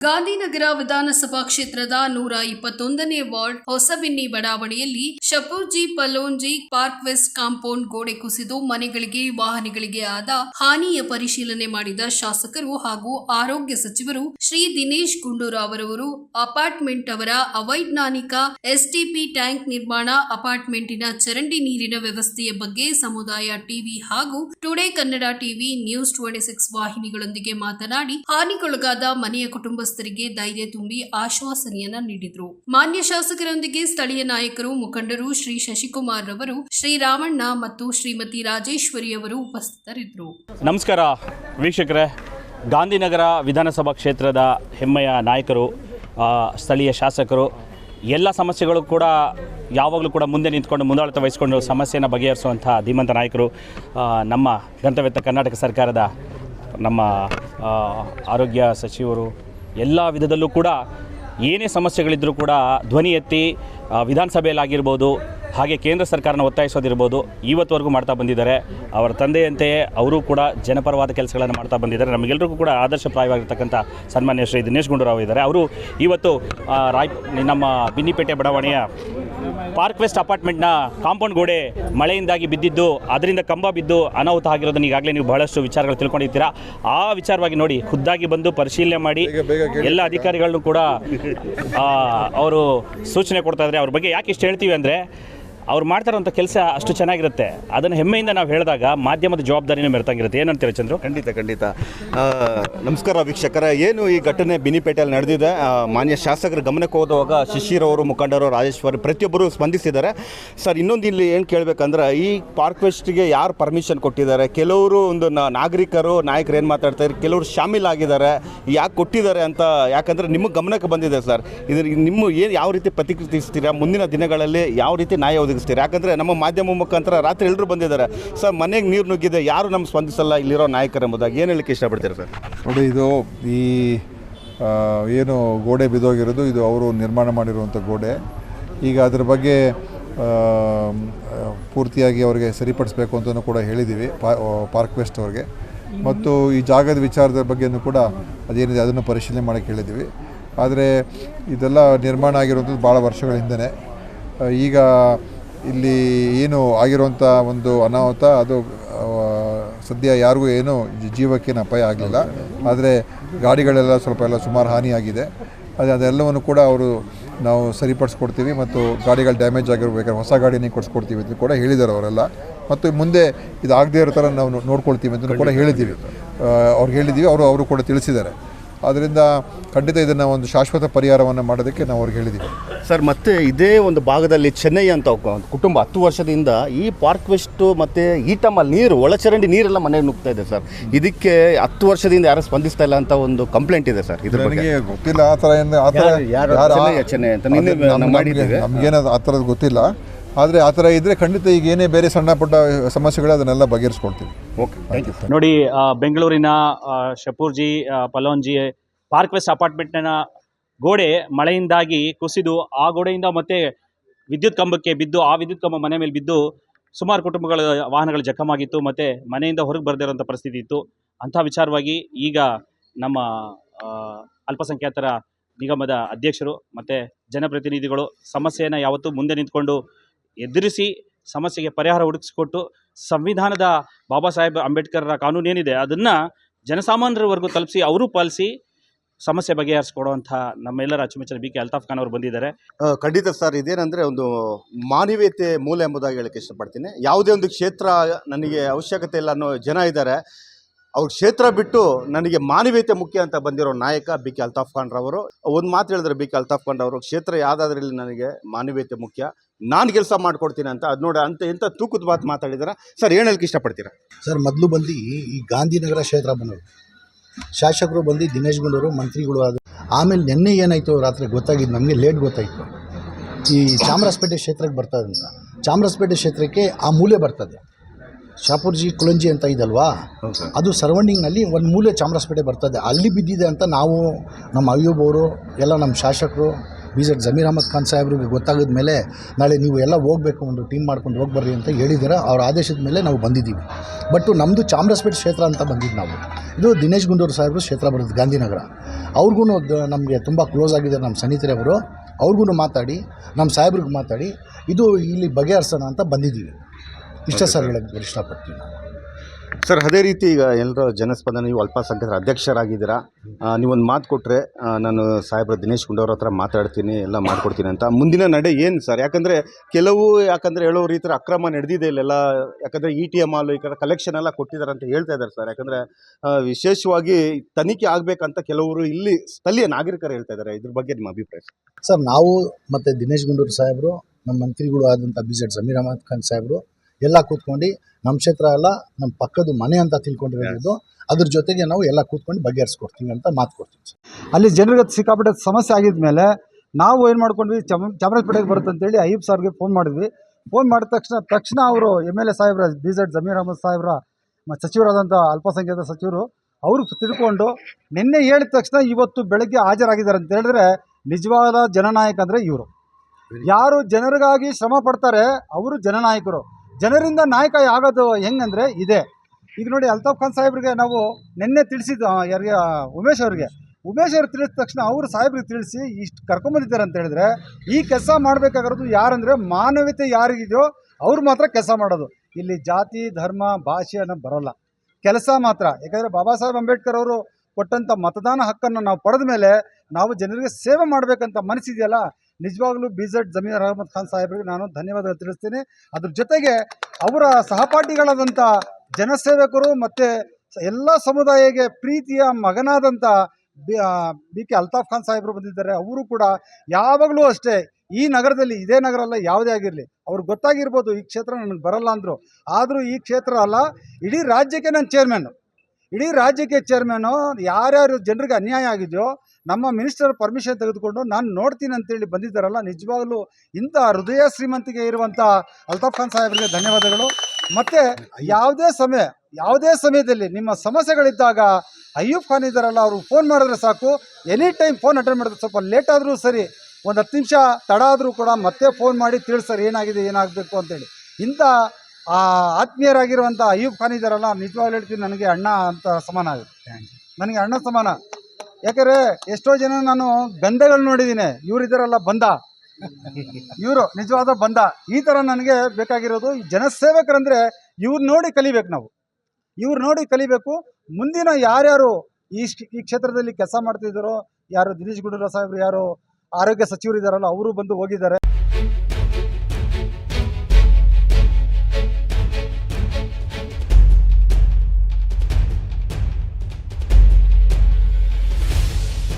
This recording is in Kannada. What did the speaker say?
ಗಾಂಧಿನಗರ ವಿಧಾನಸಭಾ ಕ್ಷೇತ್ರದ ನೂರ ಇಪ್ಪತ್ತೊಂದನೇ ವಾರ್ಡ್ ಹೊಸಬಿನ್ನಿ ಬಡಾವಣೆಯಲ್ಲಿ Shapoorji Pallonji park west compound ಗೋಡೆ ಕುಸಿದು ಮನೆಗಳಿಗೆ ವಾಹನಗಳಿಗೆ ಆದ ಹಾನಿಯ ಪರಿಶೀಲನೆ ಮಾಡಿದ ಶಾಸಕರು ಹಾಗೂ ಆರೋಗ್ಯ ಸಚಿವರು ಶ್ರೀ ದಿನೇಶ್ ಗುಂಡೂರಾವ್ ರವರು, ಅಪಾರ್ಟ್ಮೆಂಟ್ ಅವರ ಅವೈಜ್ಞಾನಿಕ ಎಸ್ಟಿಪಿ ಟ್ಯಾಂಕ್ ನಿರ್ಮಾಣ, ಅಪಾರ್ಟ್ಮೆಂಟಿನ ಚರಂಡಿ ನೀರಿನ ವ್ಯವಸ್ಥೆಯ ಬಗ್ಗೆ ಸಮುದಾಯ ಟಿವಿ ಹಾಗೂ today Kannada TV news twenty six ವಾಹಿನಿಗಳೊಂದಿಗೆ ಮಾತನಾಡಿ ಹಾನಿಗೊಳಗಾದ ಮನೆಯ ಕುಟುಂಬಸ್ಥರಿಗೆ ಧೈರ್ಯ ತುಂಬಿ ಆಶ್ವಾಸನೆಯನ್ನ ನೀಡಿದರು. ಮಾನ್ಯ ಶಾಸಕರೊಂದಿಗೆ ಸ್ಥಳೀಯ ನಾಯಕರು, ಮುಖಂಡರು ಶ್ರೀ ಶಶಿಕುಮಾರ್ ರವರು ಶ್ರೀರಾಮಣ್ಣ ಮತ್ತು ಶ್ರೀಮತಿ ರಾಜೇಶ್ವರಿ ಅವರು ಉಪಸ್ಥಿತರಿದ್ದರು. ನಮಸ್ಕಾರ ವೀಕ್ಷಕರೇ. ಗಾಂಧಿನಗರ ವಿಧಾನಸಭಾ ಕ್ಷೇತ್ರದ ಹೆಮ್ಮೆಯ ನಾಯಕರು ಸ್ಥಳೀಯ ಶಾಸಕರು, ಎಲ್ಲ ಸಮಸ್ಯೆಗಳು ಕೂಡ ಯಾವಾಗಲೂ ಕೂಡ ಮುಂದೆ ನಿಂತ್ಕೊಂಡು ಮುಂದಾಳತ ವಹಿಸಿಕೊಂಡು ಸಮಸ್ಯೆಯನ್ನು ಬಗೆಹರಿಸುವಂಥ ಧೀಮಂತ ನಾಯಕರು ನಮ್ಮ ಗಂತವ್ಯತ್ತ ಕರ್ನಾಟಕ ಸರ್ಕಾರದ ನಮ್ಮ ಆರೋಗ್ಯ ಸಚಿವರು ಎಲ್ಲ ವಿಧದಲ್ಲೂ ಕೂಡ ಏನೇ ಸಮಸ್ಯೆಗಳಿದ್ದರೂ ಕೂಡ ಧ್ವನಿ ಎತ್ತಿ ವಿಧಾನಸಭೆಯಲ್ಲಾಗಿರ್ಬೋದು, ಹಾಗೆ ಕೇಂದ್ರ ಸರ್ಕಾರನ ಒತ್ತಾಯಿಸೋದಿರ್ಬೋದು ಇವತ್ತುವರೆಗೂ ಮಾಡ್ತಾ ಬಂದಿದ್ದಾರೆ. ಅವರ ತಂದೆಯಂತೆಯೇ ಅವರು ಕೂಡ ಜನಪರವಾದ ಕೆಲಸಗಳನ್ನು ಮಾಡ್ತಾ ಬಂದಿದ್ದಾರೆ. ನಮಗೆಲ್ಲರಿಗೂ ಕೂಡ ಆದರ್ಶಪ್ರಾಯವಾಗಿರ್ತಕ್ಕಂಥ ಸನ್ಮಾನ್ಯ ಶ್ರೀ ದಿನೇಶ್ ಗುಂಡೂರಾವ್ ಇದ್ದಾರೆ. ಅವರು ಇವತ್ತು ರಾಯ್, ನಮ್ಮ ಬಿನ್ನಿಪೇಟೆ ಬಡಾವಣೆಯ ಪಾರ್ಕ್ ವೆಸ್ಟ್ ಅಪಾರ್ಟ್ಮೆಂಟ್ನ ಕಾಂಪೌಂಡ್ ಗೋಡೆ ಮಳೆಯಿಂದಾಗಿ ಬಿದ್ದಿದ್ದು ಅದರಿಂದ ಕಂಬ ಬಿದ್ದು ಅನಾಹುತ ಆಗಿರೋದನ್ನ ಈಗಾಗಲೇ ನೀವು ಬಹಳಷ್ಟು ವಿಚಾರಗಳು ತಿಳ್ಕೊಂಡಿರ್ತೀರಾ ಆ ವಿಚಾರವಾಗಿ ನೋಡಿ ಖುದ್ದಾಗಿ ಬಂದು ಪರಿಶೀಲನೆ ಮಾಡಿ ಎಲ್ಲ ಅಧಿಕಾರಿಗಳನ್ನು ಕೂಡ ಅವರು ಸೂಚನೆ ಕೊಡ್ತಾ ಇದ್ದಾರೆ. ಅವ್ರ ಬಗ್ಗೆ ಯಾಕೆ ಇಷ್ಟು ಹೇಳ್ತೀವಿ ಅಂದರೆ ಅವ್ರು ಮಾಡ್ತಾರಂಥ ಕೆಲಸ ಅಷ್ಟು ಚೆನ್ನಾಗಿರುತ್ತೆ. ಅದನ್ನು ಹೆಮ್ಮೆಯಿಂದ ನಾವು ಹೇಳಿದಾಗ ಮಾಧ್ಯಮದ ಜವಾಬ್ದಾರಿನೂ ಮೆರೆತಂಗಿರುತ್ತೆ. ಏನಂತೀರ ಚಂದ್ರು? ಖಂಡಿತ ಖಂಡಿತ. ನಮಸ್ಕಾರ ವೀಕ್ಷಕರ. ಏನು ಈ ಘಟನೆ ಬಿನಿಪೇಟೆಯಲ್ಲಿ ನಡೆದಿದೆ? ಮಾನ್ಯ ಶಾಸಕರ ಗಮನಕ್ಕೆ ಹೋದಾಗ ಶಿಶಿರವರು ಮುಖಂಡರು ರಾಜೇಶ್ವರ್ ಪ್ರತಿಯೊಬ್ಬರು ಸ್ಪಂದಿಸಿದ್ದಾರೆ. ಸರ್, ಇನ್ನೊಂದು ಇಲ್ಲಿ ಏನು ಕೇಳಬೇಕಂದ್ರೆ, ಈ ಪಾರ್ಕ್ ವೆಸ್ಟ್ಗೆ ಯಾರು ಪರ್ಮಿಷನ್ ಕೊಟ್ಟಿದ್ದಾರೆ? ಕೆಲವರು ಒಂದು ನಾಗರಿಕರು, ನಾಯಕರು ಏನು ಮಾತಾಡ್ತಾ ಇದ್ದಾರೆ? ಕೆಲವರು ಶಾಮೀಲಾಗಿದ್ದಾರೆ ಯಾಕೆ ಕೊಟ್ಟಿದ್ದಾರೆ ಅಂತ, ಯಾಕಂದರೆ ನಿಮ್ಮ ಗಮನಕ್ಕೆ ಬಂದಿದೆ, ಸರ್. ಇದ್ರ, ನಿಮ್ಮ ಏನು, ಯಾವ ರೀತಿ ಪ್ರತಿಕ್ರಿಯಿಸ್ತೀರಾ? ಮುಂದಿನ ದಿನಗಳಲ್ಲಿ ಯಾವ ರೀತಿ ನ್ಯಾಯ ಒದಗಿಸ್ತೀರಾ? ಯಾಕಂದರೆ ನಮ್ಮ ಮಾಧ್ಯಮ ಮುಖಾಂತರ ರಾತ್ರಿ ಎಲ್ಲರೂ ಬಂದಿದ್ದಾರೆ. ಸರ್, ಮನೆಗೆ ನೀರು ನುಗ್ಗಿದೆ, ಯಾರು ನಮ್ಮ ಸ್ಪಂದಿಸಲ್ಲ? ಇಲ್ಲಿರೋ ನಾಯಕರ ಎಂಬುದಾಗಿ ಏನು ಹೇಳಕ್ಕೆ ಇಷ್ಟಪಡ್ತೀರಿ ಸರ್? ನೋಡಿ, ಇದು ಈ ಏನು ಗೋಡೆ ಬಿದ್ದೋಗಿರೋದು, ಇದು ಅವರು ನಿರ್ಮಾಣ ಮಾಡಿರುವಂಥ ಗೋಡೆ. ಈಗ ಅದ್ರ ಬಗ್ಗೆ ಪೂರ್ತಿಯಾಗಿ ಅವರಿಗೆ ಸರಿಪಡಿಸ್ಬೇಕು ಅಂತಲೂ ಕೂಡ ಹೇಳಿದ್ದೀವಿ ಪಾರ್ಕ್ ವೆಸ್ಟ್ ಅವ್ರಿಗೆ. ಮತ್ತು ಈ ಜಾಗದ ವಿಚಾರದ ಬಗ್ಗೆಯೂ ಕೂಡ ಅದೇನಿದೆ, ಅದನ್ನು ಪರಿಶೀಲನೆ ಮಾಡಕ್ಕೆ ಹೇಳಿದ್ದೀವಿ ಆದರೆ, ಇದೆಲ್ಲ ನಿರ್ಮಾಣ ಆಗಿರುವಂಥದ್ದು ಭಾಳ ವರ್ಷಗಳ ಈಗ ಇಲ್ಲಿ ಏನು ಆಗಿರುವಂಥ ಒಂದು ಅನಾಹುತ ಅದು ಸದ್ಯ ಯಾರಿಗೂ ಏನೂ ಜೀವಕ್ಕೆ ಜೀವಕ್ಕೇನು ಅಪಾಯ ಆಗಲಿಲ್ಲ. ಆದರೆ ಗಾಡಿಗಳೆಲ್ಲ ಸ್ವಲ್ಪ ಎಲ್ಲ ಸುಮಾರು ಹಾನಿಯಾಗಿದೆ. ಅದೇ ಅದೆಲ್ಲವನ್ನು ಕೂಡ ಅವರು ನಾವು ಸರಿಪಡಿಸ್ಕೊಡ್ತೀವಿ ಮತ್ತು ಗಾಡಿಗಳು ಡ್ಯಾಮೇಜ್ ಆಗಿರ್ಬೇಕಾದ್ರೆ ಹೊಸ ಗಾಡಿನೇ ಕೊಡಿಸ್ಕೊಡ್ತೀವಿ ಅಂತ ಕೂಡ ಹೇಳಿದ್ದಾರೆ ಅವರೆಲ್ಲ. ಮತ್ತು ಮುಂದೆ ಇದು ಆಗದೇ ಇರೋ ಥರ ನಾವು ನೋಡ್ಕೊಳ್ತೀವಿ ಅಂತ ಕೂಡ ಹೇಳಿದ್ದೀವಿ. ಅವ್ರಿಗೆ ಹೇಳಿದ್ದೀವಿ ಅವರು ಅವರು ಕೂಡ ತಿಳಿಸಿದ್ದಾರೆ. ಆದ್ದರಿಂದ ಖಂಡಿತ ಇದನ್ನು ಒಂದು ಶಾಶ್ವತ ಪರಿಹಾರವನ್ನು ಮಾಡೋದಕ್ಕೆ ನಾವು ಅವ್ರಿಗೆ ಹೇಳಿದ್ದೀವಿ ಸರ್ ಮತ್ತೆ ಇದೇ ಒಂದು ಭಾಗದಲ್ಲಿ ಚೆನ್ನೈ ಅಂತ ಒಂದು ಕುಟುಂಬ ಹತ್ತು ವರ್ಷದಿಂದ ಈ ಪಾರ್ಕ್ ವೆಸ್ಟು ಮತ್ತು ಈ ಟೈಮಲ್ಲಿ ನೀರು ಒಳಚರಂಡಿ ನೀರೆಲ್ಲ ಮನೆಗೆ ನುಗ್ತಾ ಇದೆ ಸರ್. ಇದಕ್ಕೆ ಹತ್ತು ವರ್ಷದಿಂದ ಯಾರು ಸ್ಪಂದಿಸ್ತಾ ಇಲ್ಲ ಅಂತ ಒಂದು ಕಂಪ್ಲೇಂಟ್ ಇದೆ ಸರ್ ಇದ್ರ ಬಗ್ಗೆ. ನನಗೆ ಗೊತ್ತಿಲ್ಲ ಆ ಥರ ಏನು ಆ ಥರ ಯಾರು- ಚೆನ್ನೈ ಅಂತ ನಿನ್ನೆ ಮಾಡಿದ್ದೀವಿ. ನಮ್ಗೇನದು ಆ ಥರದ್ದು ಗೊತ್ತಿಲ್ಲ. ಆದರೆ ಆ ಥರ ಇದ್ದರೆ ಖಂಡಿತ ಈಗ ಏನೇ ಬೇರೆ ಸಣ್ಣ ಪುಟ್ಟ ಸಮಸ್ಯೆಗಳು ಅದನ್ನೆಲ್ಲ ಬಗೆಹರಿಸ್ಕೊಳ್ತೀವಿ. ಓಕೆ ಥ್ಯಾಂಕ್ ಯು ಸರ್ ನೋಡಿ ಬೆಂಗಳೂರಿನ ಶಪೂರ್ಜಿ ಪಲೋನ್ಜಿ ಪಾರ್ಕ್ ವೆಸ್ಟ್ ಅಪಾರ್ಟ್ಮೆಂಟ್ನ ಗೋಡೆ ಮಳೆಯಿಂದಾಗಿ ಕುಸಿದು ಆ ಗೋಡೆಯಿಂದ ಮತ್ತೆ ವಿದ್ಯುತ್ ಕಂಬಕ್ಕೆ ಬಿದ್ದು ಆ ವಿದ್ಯುತ್ ಕಂಬ ಮನೆ ಮೇಲೆ ಬಿದ್ದು ಸುಮಾರು ಕುಟುಂಬಗಳ ವಾಹನಗಳು ಜಖಮಾಗಿತ್ತು ಮತ್ತು ಮನೆಯಿಂದ ಹೊರಗೆ ಬರದಿರೋಂಥ ಪರಿಸ್ಥಿತಿ ಇತ್ತು. ಅಂಥ ವಿಚಾರವಾಗಿ ಈಗ ನಮ್ಮ ಅಲ್ಪಸಂಖ್ಯಾತರ ನಿಗಮದ ಅಧ್ಯಕ್ಷರು ಮತ್ತು ಜನಪ್ರತಿನಿಧಿಗಳು ಸಮಸ್ಯೆಯನ್ನು ಯಾವತ್ತೂ ಮುಂದೆ ನಿಂತ್ಕೊಂಡು ಎದುರಿಸಿ ಸಮಸ್ಯೆಗೆ ಪರಿಹಾರ ಹುಡುಕಿಸಿಕೊಟ್ಟು ಸಂವಿಧಾನದ ಬಾಬಾ ಸಾಹೇಬ್ ಅಂಬೇಡ್ಕರ್ರ ಕಾನೂನು ಏನಿದೆ, ಅದನ್ನು ಜನಸಾಮಾನ್ಯರವರೆಗೂ ತಲುಪಿಸಿ, ಅವರು ಪಾಲಿಸಿ ಸಮಸ್ಯೆ ಬಗೆಹರಿಸ್ಕೊಡುವಂಥ ನಮ್ಮೆಲ್ಲರ ಅಚ್ಚುಮೆಚ್ಚಿನ ಬಿ ಕೆ ಅಲ್ತಾಫ್ ಖಾನ್ ಅವರು ಬಂದಿದ್ದಾರೆ. ಖಂಡಿತ ಸರ್, ಇದೇನಂದರೆ ಒಂದು ಮಾನವೀಯತೆ ಮೂಲ ಎಂಬುದಾಗಿ ಹೇಳಕ್ಕೆ ಇಷ್ಟಪಡ್ತೀನಿ. ಯಾವುದೇ ಒಂದು ಕ್ಷೇತ್ರ ನನಗೆ ಅವಶ್ಯಕತೆ ಇಲ್ಲ ಅನ್ನೋ ಜನ ಇದ್ದಾರೆ. ಅವ್ರ ಕ್ಷೇತ್ರ ಬಿಟ್ಟು ನನಗೆ ಮಾನವೀಯತೆ ಮುಖ್ಯ ಅಂತ ಬಂದಿರೋ ನಾಯಕ ಬಿ ಕೆ ಅಲ್ತಾಫ್ ಖಾನ್ ರವರು ಒಂದು ಮಾತು ಹೇಳಿದ್ರೆ ಬಿ ಕೆ ಅಲ್ತಾಫ್ ಖಾನ್ ಅವರು ಕ್ಷೇತ್ರ ಯಾವುದಾದ್ರಲ್ಲಿ ನನಗೆ ಮಾನವೀಯತೆ ಮುಖ್ಯ. ನಾನು ಕೆಲಸ ಮಾಡ್ಕೊಡ್ತೀನಿ ಅಂತ ಅದು ನೋಡಿ ಅಂತ ಎಂಥ ತೂಕದ ಮಾತು ಮಾತಾಡಿದಾರೆ. ಸರ್ ಏನು ಹೇಳಕ್ಕೆ ಇಷ್ಟಪಡ್ತೀರಾ? ಸರ್ ಮೊದಲು ಬಂದು ಈ ಗಾಂಧಿನಗರ ಕ್ಷೇತ್ರ ಬಂದವರು. ಶಾಸಕರು ಬಂದು ದಿನೇಶ್ ಗುಂಡೂರು ಮಂತ್ರಿಗಳು ಆದರು ಆಮೇಲೆ ನಿನ್ನೆ ಏನಾಯಿತು ರಾತ್ರಿ ಗೊತ್ತಾಗಿದ್ದು ನಮಗೆ ಲೇಟ್ ಗೊತ್ತಾಯಿತು. ಈ ಚಾಮರಾಜಪೇಟೆ ಕ್ಷೇತ್ರಕ್ಕೆ ಬರ್ತದೆ ಅಂತ ಚಾಮರಾಜಪೇಟೆ ಕ್ಷೇತ್ರಕ್ಕೆ ಆ ಮೂಲೆ ಬರ್ತದೆ. ಶಾಪುರ್ಜಿ ಕುಳಂಜಿ ಅಂತ ಇದಲ್ವಾ? ಅದು ಸರೌಂಡಿಂಗ್ನಲ್ಲಿ ಒಂದು ಮೂಲೆ ಚಾಮರಾಜಪೇಟೆ ಬರ್ತದೆ. ಅಲ್ಲಿ ಬಿದ್ದಿದೆ ಅಂತ ನಾವು ನಮ್ಮ ಅಯ್ಯೂಬ್ ಅವರು ಎಲ್ಲ ನಮ್ಮ ಶಾಸಕರು ಬಿ ಜೆಡ್ ಜಮೀರ್ ಅಹಮದ್ ಖಾನ್ ಸಾಹೇಬ್ರಿಗೆ ಗೊತ್ತಾಗಿದ ಮೇಲೆ ನಾಳೆ ನೀವು ಎಲ್ಲ ಹೋಗಬೇಕು ಒಂದು ಟೀಮ್ ಮಾಡ್ಕೊಂಡು ಹೋಗಿ ಬರ್ರಿ ಅಂತ ಹೇಳಿದ್ದೀರಾ ಅವ್ರ ಆದೇಶದ ಮೇಲೆ ನಾವು ಬಂದಿದ್ದೀವಿ. ಬಟ್ ನಮ್ಮದು ಚಾಮರಾಜಪೇಟೆ ಕ್ಷೇತ್ರ ಅಂತ ಬಂದಿದ್ದು ನಾವು. ಇದು ದಿನೇಶ್ ಗುಂಡೂರು ಸಾಹೇಬರು ಕ್ಷೇತ್ರ ಬರೋದು ಗಾಂಧಿನಗರ. ಅವ್ರಿಗೂ ನಮಗೆ ತುಂಬ ಕ್ಲೋಸ್ ಆಗಿದ್ದಾರೆ ನಮ್ಮ ಸನ್ನಿಹಿತರವರು ಅವ್ರಿಗೂ ಮಾತಾಡಿ ನಮ್ಮ ಸಾಹೇಬ್ರಿಗೆ ಮಾತಾಡಿ ಇದು ಇಲ್ಲಿ ಬಗೆಹರಿಸೋಣ ಅಂತ ಬಂದಿದ್ದೀವಿ. ಇಷ್ಟ ಸರ್ ಹೇಳೋಕ್ಕೆ ಇಷ್ಟಪಡ್ತೀವಿ ನಾನು ಸರ್, ಅದೇ ರೀತಿ ಈಗ ಎಲ್ಲರ ಜನಸ್ಪಂದನ, ನೀವು ಅಲ್ಪಸಂಖ್ಯಾತರ ಅಧ್ಯಕ್ಷರಾಗಿದ್ದೀರಾ. ನೀವೊಂದು ಮಾತು ಕೊಟ್ಟರೆ ನಾನು ಸಾಹೇಬ್ರ ದಿನೇಶ್ ಗುಂಡವ್ರ ಹತ್ರ ಮಾತಾಡ್ತೀನಿ, ಎಲ್ಲ ಮಾಡ್ಕೊಡ್ತೀನಿ ಅಂತ. ಮುಂದಿನ ನಡೆ ಏನು ಸರ್? ಯಾಕಂದರೆ ಕೆಲವು, ಯಾಕಂದರೆ ಹೇಳೋ ರೀತಿ ಅಕ್ರಮ ನಡೆದಿದೆ ಇಲ್ಲೆಲ್ಲ. ಯಾಕಂದರೆ ಇ ಟಿ ಎಂ ಹಾಲು ಈ ಕಡೆ ಕಲೆಕ್ಷನ್ ಎಲ್ಲ ಕೊಟ್ಟಿದ್ದಾರೆ ಅಂತ ಹೇಳ್ತಾ ಇದ್ದಾರೆ ಸರ್. ಯಾಕಂದರೆ ವಿಶೇಷವಾಗಿ ತನಿಖೆ ಆಗಬೇಕಂತ ಕೆಲವರು ಇಲ್ಲಿ ಸ್ಥಳೀಯ ನಾಗರಿಕರು ಹೇಳ್ತಾ ಇದ್ದಾರೆ. ಇದ್ರ ಬಗ್ಗೆ ನಿಮ್ಮ ಅಭಿಪ್ರಾಯ ಸರ್? ನಾವು ಮತ್ತು ದಿನೇಶ್ ಗುಂಡೂರು ಸಾಹೇಬರು, ನಮ್ಮ ಮಂತ್ರಿಗಳು ಆದಂಥ ಬಿ ಜೆಡ್ ಜಮೀರ್ ಅಹಮದ್ ಖಾನ್ ಸಾಹೇಬರು ಎಲ್ಲ ಕೂತ್ಕೊಂಡು ನಮ್ಮ ಕ್ಷೇತ್ರ ಅಲ್ಲ ನಮ್ಮ ಪಕ್ಕದ ಮನೆ ಅಂತ ತಿಳ್ಕೊಂಡಿರೋದು, ಅದ್ರ ಜೊತೆಗೆ ನಾವು ಎಲ್ಲ ಕೂತ್ಕೊಂಡು ಬಗೆಹರಿಸ್ಕೊಡ್ತೀವಿ ಅಂತ ಮಾತು ಕೊಡ್ತೀವಿ ಅಲ್ಲಿ ಜನರಿಗೆ ಸಿಕ್ಕಾಪಟ್ಟೆ ಸಮಸ್ಯೆ ಆಗಿದ ಮೇಲೆ ನಾವು ಏನು ಮಾಡ್ಕೊಂಡ್ವಿ, ಚಮ, ಚಾಮರಾಜಪೇಟೆಗೆ ಬರುತ್ತೆ ಅಂತೇಳಿ ಅಯ್ಯಬ್ ಸರ್ಗೆ ಫೋನ್ ಮಾಡಿದ್ವಿ. ಫೋನ್ ಮಾಡಿದ ತಕ್ಷಣ ತಕ್ಷಣ ಅವರು ಎಂ ಎಲ್ ಎ ಸಾಹೇಬ್ರ, ಬಿ ಜೆಡ್ ಜಮೀರ್ ಅಹಮದ್ ಸಾಹೇಬ್ರ ಸಚಿವರಾದಂಥ ಅಲ್ಪಸಂಖ್ಯಾತ ಸಚಿವರು, ಅವರು ತಿಳ್ಕೊಂಡು ನಿನ್ನೆ ಹೇಳಿದ ತಕ್ಷಣ ಇವತ್ತು ಬೆಳಗ್ಗೆ ಹಾಜರಾಗಿದ್ದಾರೆ ಅಂತ ಹೇಳಿದ್ರೆ ನಿಜವಾದ ಜನನಾಯಕ ಅಂದರೆ ಇವರು. ಯಾರು ಜನರಿಗಾಗಿ ಶ್ರಮ ಪಡ್ತಾರೆ, ಅವರು ಜನನಾಯಕರು. ಜನರಿಂದ ನಾಯಕ ಆಗೋದು ಹೆಂಗಂದ್ರೆ ಇದೆ. ಈಗ ನೋಡಿ ಅಲ್ತಾಫ್ ಖಾನ್ ಸಾಹೇಬ್ರಿಗೆ ನಾವು ನಿನ್ನೆ ತಿಳಿಸಿದ್ದು ಯಾರಿಗೆ ಉಮೇಶ್ ಅವ್ರಿಗೆ. ಉಮೇಶ್ ಅವ್ರು ತಿಳಿಸಿದ ತಕ್ಷಣ ಅವರು ಸಾಹೇಬ್ರಿಗೆ ತಿಳಿಸಿ ಇಷ್ಟು ಕರ್ಕೊಂಬಂದಿದ್ದಾರೆ ಅಂತ ಹೇಳಿದ್ರೆ, ಈ ಕೆಲಸ ಮಾಡಬೇಕಾಗಿರೋದು ಯಾರಂದರೆ ಮಾನವೀಯತೆ ಯಾರಿಗಿದೆಯೋ ಅವ್ರು ಮಾತ್ರ ಕೆಲಸ ಮಾಡೋದು. ಇಲ್ಲಿ ಜಾತಿ, ಧರ್ಮ, ಭಾಷೆ ಅನ್ನೋ ಬರೋಲ್ಲ. ಕೆಲಸ ಮಾತ್ರ. ಯಾಕಂದರೆ ಬಾಬಾ ಸಾಹೇಬ್ ಅಂಬೇಡ್ಕರ್ ಅವರು ಕೊಟ್ಟಂಥ ಮತದಾನ ಹಕ್ಕನ್ನು ನಾವು ಪಡೆದ ಮೇಲೆ ನಾವು ಜನರಿಗೆ ಸೇವೆ ಮಾಡಬೇಕಂತ ಮನಸ್ಸಿದೆಯಲ್ಲ ನಿಜವಾಗ್ಲೂ ಬಿ ಜೆಡ್ ಜಮೀರ್ ಅಹಮದ್ ಖಾನ್ ಸಾಹೇಬ್ರಿಗೆ ನಾನು ಧನ್ಯವಾದ ತಿಳಿಸ್ತೀನಿ. ಅದ್ರ ಜೊತೆಗೆ ಅವರ ಸಹಪಾಠಿಗಳಾದಂಥ ಜನಸೇವಕರು ಮತ್ತು ಎಲ್ಲ ಸಮುದಾಯಕ್ಕೆ ಪ್ರೀತಿಯ ಮಗನಾದಂಥ ಬಿ ಕೆ ಅಲ್ತಾಫ್ ಖಾನ್ ಸಾಹೇಬರು ಬಂದಿದ್ದಾರೆ. ಅವರು ಕೂಡ ಯಾವಾಗಲೂ ಅಷ್ಟೇ ಈ ನಗರದಲ್ಲಿ ಇದೇ ನಗರ ಅಲ್ಲ, ಯಾವುದೇ ಆಗಿರಲಿ ಅವ್ರಿಗೆ ಗೊತ್ತಾಗಿರ್ಬೋದು ಈ ಕ್ಷೇತ್ರ ನನಗೆ ಬರಲ್ಲ ಅಂದರು. ಆದರೂ ಈ ಕ್ಷೇತ್ರ ಅಲ್ಲ, ಇಡೀ ರಾಜ್ಯಕ್ಕೆ ನಾನು ಚೇರ್ಮನ್ನು ಇಡೀ ರಾಜ್ಯಕ್ಕೆ ಚೇರ್ಮನು ಯಾರ್ಯಾರು ಜನರಿಗೆ ಅನ್ಯಾಯ ಆಗಿದೆಯೋ ನಮ್ಮ ಮಿನಿಸ್ಟರ್ ಪರ್ಮಿಷನ್ ತೆಗೆದುಕೊಂಡು ನಾನು ನೋಡ್ತೀನಿ ಅಂತೇಳಿ ಬಂದಿದ್ದಾರಲ್ಲ ನಿಜವಾಗಲೂ ಇಂಥ ಹೃದಯ ಶ್ರೀಮಂತಿಗೆ ಇರುವಂಥ ಅಲ್ತಾಫ್ ಖಾನ್ ಸಾಹೇಬರಿಗೆ ಧನ್ಯವಾದಗಳು. ಮತ್ತು ಯಾವುದೇ ಸಮಯ ಯಾವುದೇ ಸಮಯದಲ್ಲಿ ನಿಮ್ಮ ಸಮಸ್ಯೆಗಳಿದ್ದಾಗ ಅಯ್ಯೂಬ್ ಖಾನ್ ಇದ್ದಾರಲ್ಲ ಅವರು ಫೋನ್ ಮಾಡಿದ್ರೆ ಸಾಕು. ಎನಿ ಟೈಮ್ ಫೋನ್ ಅಟೆಂಡ್ ಮಾಡಿದ್ರೆ ಸ್ವಲ್ಪ ಲೇಟ್ ಆದರೂ ಸರಿ ಒಂದು ಹತ್ತು ನಿಮಿಷ ತಡ ಆದರೂ ಕೂಡ ಮತ್ತೆ ಫೋನ್ ಮಾಡಿ ತಿಳಿಸ್ತಾರೆ ಏನಾಗಿದೆ ಏನಾಗಬೇಕು ಅಂತೇಳಿ. ಇಂಥ ಆ ಆತ್ಮೀಯರಾಗಿರುವಂಥ ಅಯ್ಯೂಬ್ ಖಾನ್ ಇದ್ದಾರಲ್ಲ, ನಿಜವಾಗ್ಲೂ ಹೇಳ್ತೀನಿ, ನನಗೆ ಅಣ್ಣ ಅಂತ ಸಮಾನ ಆಗುತ್ತೆ. ನನಗೆ ಅಣ್ಣ ಸಮಾನ. ಯಾಕಂದರೆ ಎಷ್ಟೋ ಜನ ನಾನು ಗಂಧಗಳು ನೋಡಿದ್ದೀನಿ. ಇವ್ರು ಇದ್ದಾರಲ್ಲ, ಬಂದ. ಇವರು, ನಿಜವಾದ ಬಂದ. ಈ ಥರ ನನಗೆ ಬೇಕಾಗಿರೋದು ಜನಸೇವಕರಂದರೆ ಇವ್ರು ನೋಡಿ ಕಲಿಬೇಕು ನಾವು. ಇವ್ರು ನೋಡಿ ಕಲಿಬೇಕು. ಮುಂದಿನ ಯಾರ್ಯಾರು ಈ ಈ ಕ್ಷೇತ್ರದಲ್ಲಿ ಕೆಲಸ ಮಾಡ್ತಿದ್ದಾರೋ ಯಾರು ದಿನೇಶ್ ಗುಂಡೂರಾವ್ ಸಾಹೇಬ್ರು, ಯಾರು ಆರೋಗ್ಯ ಸಚಿವರು ಇದ್ದಾರಲ್ಲ, ಅವರು ಬಂದು ಹೋಗಿದ್ದಾರೆ.